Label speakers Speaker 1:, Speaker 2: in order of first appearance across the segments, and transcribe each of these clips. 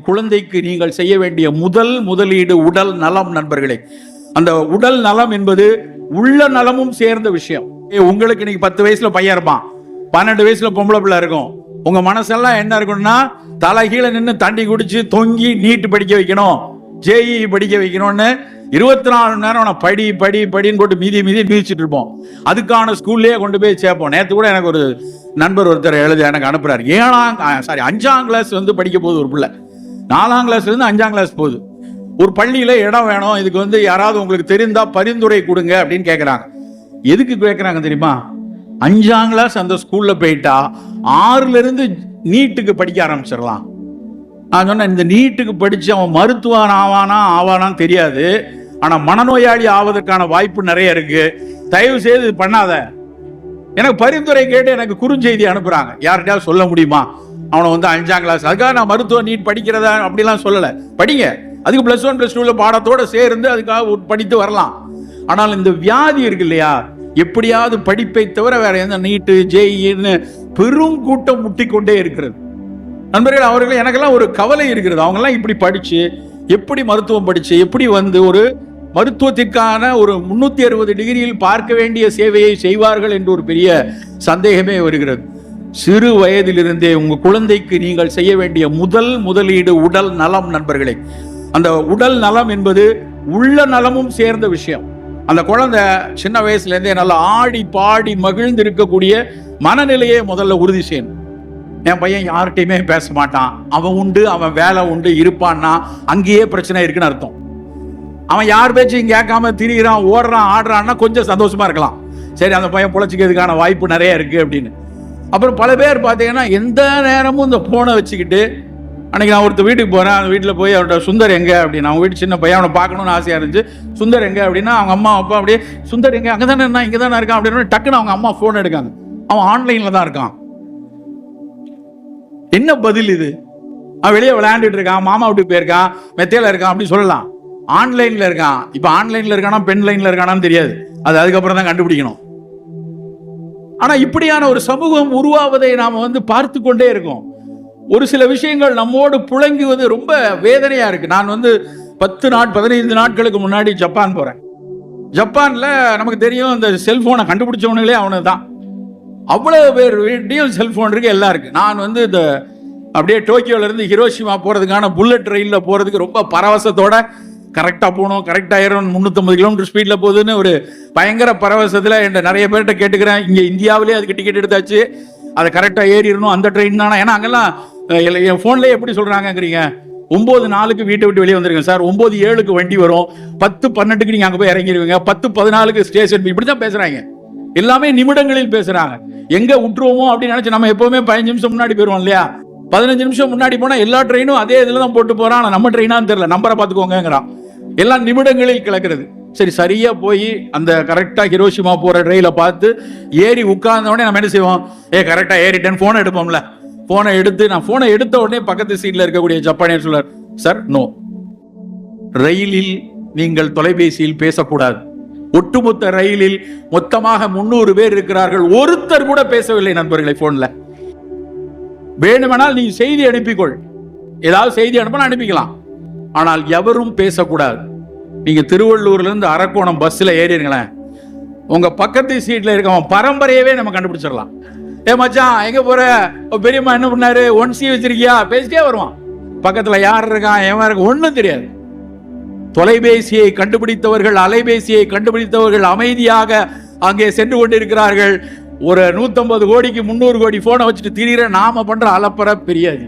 Speaker 1: குழந்தைக்கு நீங்கள் செய்ய வேண்டிய முதல் முதலீடு உடல் நலம் நண்பர்களே. அந்த உடல் நலம் என்பது உள்ள நலமும் சேர்ந்த விஷயம். உங்களுக்கு இன்னைக்கு பத்து வயசுல பையன் இருப்பான். பன்னெண்டு வயசுல பொம்பளை பிள்ளை இருக்கும். உங்க மனசெல்லாம் என்ன இருக்கும்னா தலை கீழே நின்று தண்ணி குடிச்சு தொங்கி நீட்டு படிக்க வைக்கணும். ஜேஇ படிக்க வைக்கணும்னு இருபத்தி நாலு மணி நேரம் படி படி படின்னு போட்டு மீதி மீதி மீதிச்சுட்டு இருப்போம். அதுக்கான ஸ்கூல்லேயே கொண்டு போய் சேர்ப்போம். நேற்று கூட எனக்கு ஒரு நண்பர் ஒருத்தர் எழுதி எனக்கு அனுப்புறாரு. ஏழாம் சாரி அஞ்சாம் கிளாஸ் வந்து படிக்க போகுது ஒரு பிள்ளை. நாலாம் கிளாஸ்லேருந்து அஞ்சாம் கிளாஸ் போகுது. ஒரு பள்ளியில் இடம் வேணும் இதுக்கு வந்து யாராவது உங்களுக்கு தெரிந்தால் பரிந்துரை கொடுங்க அப்படின்னு கேட்குறாங்க எதுக்கு கேட்குறாங்க தெரியுமா? அஞ்சாம் கிளாஸ் அந்த ஸ்கூலில் போயிட்டா ஆறுலேருந்து நீட்டுக்கு படிக்க ஆரம்பிச்சிடலாம். நான் சொன்னேன் இந்த நீட்டுக்கு படித்து அவன் மருத்துவன் ஆவானா ஆவானான்னு தெரியாது. ஆனால் மனநோயாளி ஆவதற்கான வாய்ப்பு நிறைய இருக்குது தயவு செய்து இது பண்ணாத. எனக்கு பரிந்துரை கேட்டு எனக்கு குறுஞ்செய்தி அனுப்புகிறாங்க யார்கிட்டயாவது சொல்ல முடியுமா? அவனை வந்து அஞ்சாம் கிளாஸ் அதுக்காக நான் மருத்துவ நீட் படிக்கிறதா அப்படிலாம் சொல்லலை. படிங்க. அதுக்கு ப்ளஸ் ஒன் ப்ளஸ் டூவில் பாடத்தோடு சேர்ந்து அதுக்காக ஒரு படித்து வரலாம். ஆனால் இந்த வியாதி இருக்கு இல்லையா? எப்படியாவது படிப்பை தவிர வேற எந்த நீட்டு ஜேஇன்னு பெரும் கூட்டம் முட்டிக்கொண்டே இருக்கிறது. நண்பர்கள் அவர்கள் எனக்கெல்லாம் ஒரு கவலை இருக்கிறது. அவங்கெல்லாம் இப்படி படிச்சு எப்படி மருத்துவம் படிச்சு எப்படி வந்து ஒரு மருத்துவத்திற்கான ஒரு முன்னூத்தி அறுபது டிகிரியில் பார்க்க வேண்டிய சேவையை செய்வார்கள் என்று ஒரு பெரிய சந்தேகமே வருகிறது. சிறு வயதிலிருந்தே உங்கள் குழந்தைக்கு நீங்கள் செய்ய வேண்டிய முதல் முதலீடு உடல் நலம் நண்பர்களே. அந்த உடல் நலம் என்பது உள்ள நலமும் சேர்ந்த விஷயம். அந்த குழந்தை சின்ன வயசுலேருந்தே நல்லா ஆடி பாடி மகிழ்ந்து இருக்கக்கூடிய மனநிலையை முதல்ல உறுதி செய்யணும். என் பையன் யார்கிட்டையுமே பேச மாட்டான். அவன் உண்டு அவன் வேலை உண்டு இருப்பான்னா அங்கேயே பிரச்சனை இருக்குன்னு அர்த்தம். அவன் யார் பேச்சையும் கேட்காம திரிகிறான் ஓடுறான் ஆடுறான்னா கொஞ்சம் சந்தோஷமா இருக்கலாம். சரி அந்த பையன் பிழைச்சிக்கிறதுக்கான வாய்ப்பு நிறைய இருக்கு அப்படின்னு. அப்புறம் பல பேர் பார்த்தீங்கன்னா எந்த நேரமும் இந்த ஃபோனை வச்சுக்கிட்டு அன்னைக்கு நான் ஒருத்தர் வீட்டுக்கு போகிறேன் அந்த வீட்டில் போய் அவரோட சுந்தர் எங்கே? அப்படின்னு அவங்க வீட்டு சின்ன பையன் அவனை பார்க்கணும்னு ஆசையாக இருந்துச்சு. சுந்தர் எங்கே? அப்படின்னா அவங்க அம்மா அப்பா அப்படியே சுந்தர் எங்கே? அங்கே தானே இருந்தான் இங்கே தானே இருக்கான் அப்படின்னு டக்குன்னு அவங்க அம்மா ஃபோன் எடுக்காங்க. அவன் ஆன்லைனில் தான் இருக்கான். என்ன பதில் இது? அவன் வெளியே விளையாண்டுட்டு இருக்கான் மாமா வீட்டுக்கு போயிருக்கான் மெத்தையில் இருக்கான் அப்படின்னு சொல்லலாம். ஆன்லைனில் இருக்கான். இப்போ ஆன்லைனில் இருக்கானா பென் லைனில் இருக்கானான்னு தெரியாது. அது அதுக்கப்புறம் தான் கண்டுபிடிக்கணும். ஆனா இப்படியான ஒரு சமூகம் உருவாவதை நாம வந்து பார்த்து கொண்டே இருக்கோம். ஒரு சில விஷயங்கள் நம்மோடு புழங்குவது ரொம்ப வேதனையா இருக்கு. நான் வந்து பத்து நாட் பதினைந்து நாட்களுக்கு முன்னாடி ஜப்பான் போறேன். ஜப்பான்ல நமக்கு தெரியும் இந்த செல்போனை கண்டுபிடிச்சவனுங்களே அவனு தான் அவ்வளவு பேர் வீட்டையும் செல்போன் இருக்கு எல்லாம் இருக்கு. நான் வந்து இந்த அப்படியே டோக்கியோல இருந்து ஹிரோஷிமா போறதுக்கான புல்லட் ட்ரெயின்ல போறதுக்கு ரொம்ப பரவசத்தோட கரெக்டாக போகணும் கரெக்டாயிரம் முந்நூற்றம்பது கிலோமீட்டர் ஸ்பீட்ல போகுதுன்னு ஒரு பயங்கர பரவசத்தில் என்ற நிறைய பேர்கிட்ட கேட்டுக்கிறேன். இங்கே இந்தியாவிலே அதுக்கு டிக்கெட் எடுத்தாச்சு. அதை கரெக்டாக ஏறிடணும். அந்த ட்ரெயின் தானே? ஏன்னா அங்கெல்லாம் என் ஃபோன்லேயே எப்படி சொல்கிறாங்கங்கிறீங்க ஒம்பது நாளுக்கு வீட்டை விட்டு வெளியே வந்துருங்க சார். ஒம்பது ஏழுக்கு வண்டி வரும். பத்து பன்னெண்டுக்கு நீங்கள் அங்கே போய் இறங்கிடுவீங்க பத்து பதினாலுக்கு ஸ்டேஷன் இப்படி தான் பேசுகிறாங்க எல்லாமே நிமிடங்களில் பேசுகிறாங்க எங்கே விட்டுருவோமோ அப்படின்னு நினச்சி நம்ம எப்போவுமே பதினஞ்சு நிமிஷம் முன்னாடி போயிடுவோம் இல்லையா? பதினஞ்சு நிமிஷம் முன்னாடி போனால் எல்லா ட்ரெயினும் அதே இதில் தான் போட்டு போகிறான் ஆனால் நம்ம ட்ரெயினான்னு தெரியல. நம்பரை பார்த்துக்கோங்கிறான் எல்லாம் நிமிடங்களில் கிளக்குறது சரி சரியா போய் அந்த கரெக்டா ஹிரோஷிமா போற ட்ரெயில பார்த்து ஏறி உட்கார்ந்த உடனே நம்ம என்ன செய்வோம்? ஏ கரெக்டா ஏறிட்டேன் போனை எடுப்போம்ல. போனை எடுத்து நான் போனை எடுத்த உடனே பக்கத்து சீட்ல இருக்கக்கூடிய ஜப்பானியர் சொல்றார் சார் நோ ரயிலில் நீங்கள் தொலைபேசியில் பேசக்கூடாது. ஒட்டுமொத்த ரயிலில் மொத்தமாக முன்னூறு பேர் இருக்கிறார்கள். ஒருத்தர் கூட பேசவில்லை நண்பர்களை போன்ல வேணுமானால் நீ செய்தி அனுப்பிக்கொள். ஏதாவது செய்தி அனுப்பினா அனுப்பிக்கலாம். ஆனால் எவரும் பேசக்கூடாது. நீங்கள் திருவள்ளூர்லேருந்து அரக்கோணம் பஸ்ஸில் ஏறிடுங்களேன் உங்கள் பக்கத்து சீட்டில் இருக்கவன் பரம்பரையவே நம்ம கண்டுபிடிச்சிடலாம். ஏ மச்சான் எங்கே போகிற பெரியம்மா என்ன பண்ணாரு? ஒன் சி வச்சிருக்கியா? பேசிட்டே வருவான். பக்கத்தில் யார் இருக்கான்? எவன் இருக்கான்? ஒன்றும் தெரியாது. தொலைபேசியை கண்டுபிடித்தவர்கள் அலைபேசியை கண்டுபிடித்தவர்கள் அமைதியாக அங்கே சென்று கொண்டிருக்கிறார்கள். ஒரு 150 கோடிக்கு முந்நூறு கோடி ஃபோனை வச்சுட்டு திரியிற நாம பண்ணுற அலப்பற பெரியாது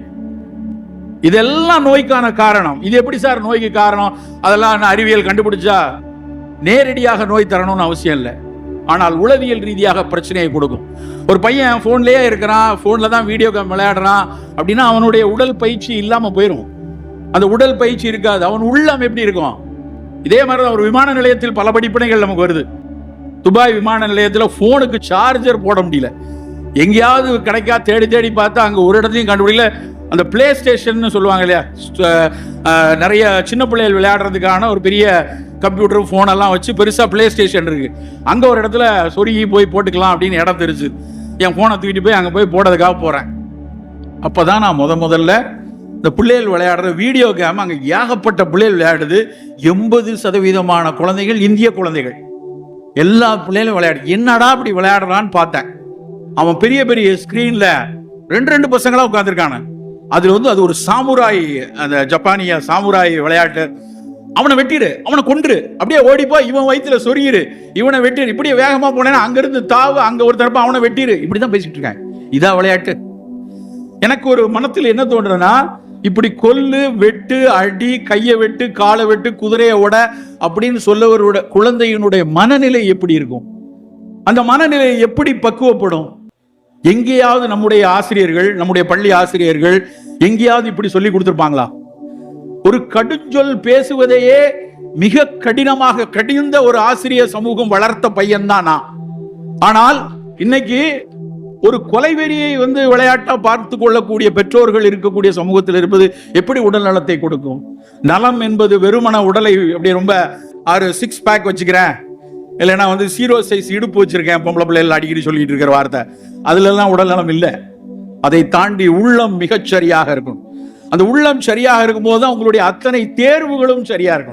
Speaker 1: இதெல்லாம் நோய்க்கான காரணம். இது எப்படி சார் நோய்க்கு காரணம்? அதெல்லாம் நான் அறிவியல் கண்டுபிடிச்சா நேரடியாக நோய் தரணும்னு அவசியம் இல்லை. ஆனால் உளவியல் ரீதியாக பிரச்சனையை கொடுக்கும். ஒரு பையன் ஃபோன்லேயே இருக்கிறான் ஃபோனில் தான் வீடியோ கேம் விளையாடுறான் அப்படின்னா அவனுடைய உடல் பயிற்சி இல்லாமல் போயிடும் அந்த உடல் பயிற்சி இருக்காது. அவன் உள்ளம் எப்படி இருக்கும்? இதே மாதிரி தான் ஒரு விமான நிலையத்தில் பல படிப்பினைகள் நமக்கு வருது. துபாய் விமான நிலையத்தில் ஃபோனுக்கு சார்ஜர் போட முடியல. எங்கேயாவது கிடைக்கா தேடி தேடி பார்த்தா அங்கே ஒரு இடத்தையும் கண்டுபிடிக்கல. அந்த பிளே ஸ்டேஷன் சொல்லுவாங்க இல்லையா? நிறைய சின்ன பிள்ளைகள் விளையாடுறதுக்கான ஒரு பெரிய கம்ப்யூட்டர் ஃபோன் எல்லாம் வச்சு பெருசாக பிளே ஸ்டேஷன் இருக்கு. அங்கே ஒரு இடத்துல சொருகி போய் போட்டுக்கலாம் அப்படின்னு இடம் தெரிஞ்சு என் ஃபோனை தூக்கிட்டு போய் அங்கே போய் போடுறதுக்காக போகிறேன் அப்போ தான் நான் முத முதல்ல இந்த பிள்ளைகள் விளையாடுற வீடியோ கேம் அங்கே ஏகப்பட்ட பிள்ளைகள் விளையாடுது. எண்பது சதவீதமான குழந்தைகள் இந்திய குழந்தைகள். எல்லா பிள்ளைகளும் விளையாடு என்னடா அப்படி விளையாடுறான்னு பார்த்தேன். அவன் பெரிய பெரிய ஸ்க்ரீனில் ரெண்டு ரெண்டு பசங்களாக உட்காந்துருக்கானு அதில் வந்து அது ஒரு சாமுராய் அந்த ஜப்பானிய சாமுராய் விளையாட்டு. அவனை வெட்டிடு அவனை கொன்று. அப்படியே ஓடிப்போ இவன் வயிற்றுல சொருகிரு இவனை வெட்டிடு. இப்படியே வேகமாக போனேன்னா அங்கேருந்து தாவு அங்கே ஒரு தரப்ப அவனை வெட்டிடு. இப்படிதான் பேசிட்டு இருக்காங்க. இதா விளையாட்டு. எனக்கு ஒரு மனத்தில் என்ன தோன்றதுன்னா இப்படி கொல்லு வெட்டு அடி கையை வெட்டு காலை வெட்டு குதிரையை ஓட அப்படின்னு சொல்லவரோட குழந்தையினுடைய மனநிலை எப்படி இருக்கும்? அந்த மனநிலை எப்படி பக்குவப்படும்? எங்கேயாவது நம்முடைய ஆசிரியர்கள் நம்முடைய பள்ளி ஆசிரியர்கள் எங்கேயாவது இப்படி சொல்லி கொடுத்துருப்பாங்களா? ஒரு கடுஞ்சொல் பேசுவதையே மிக கடினமாக கடிந்த ஒரு ஆசிரியர் சமூகம் வளர்த்த பையன்தான்? நான் ஆனால் இன்னைக்கு ஒரு கொலைவெறியை வந்து விளையாட்டா பார்த்து கொள்ளக்கூடிய பெற்றோர்கள் இருக்கக்கூடிய சமூகத்தில் இருப்பது எப்படி உடல் நலத்தை கொடுக்கும்? நலம் என்பது வெறுமன உடலை அப்படி ரொம்ப ஆறு சிக்ஸ் பேக் வச்சுக்கிறேன். இல்லைன்னா வந்து சீரோ சைஸ் இடுப்பு வச்சிருக்கேன் பொம்பளை பிள்ளைகள் அடிக்கடி சொல்லிட்டு இருக்கிற வார்த்தை. அதுல எல்லாம் உடல் நலம் இல்லை. அதை தாண்டி உள்ளம் மிகச் சரியாக இருக்கும். அந்த உள்ளம் சரியாக இருக்கும்போது தான் உங்களுடைய அத்தனை தேர்வுகளும் சரியா இருக்கும்.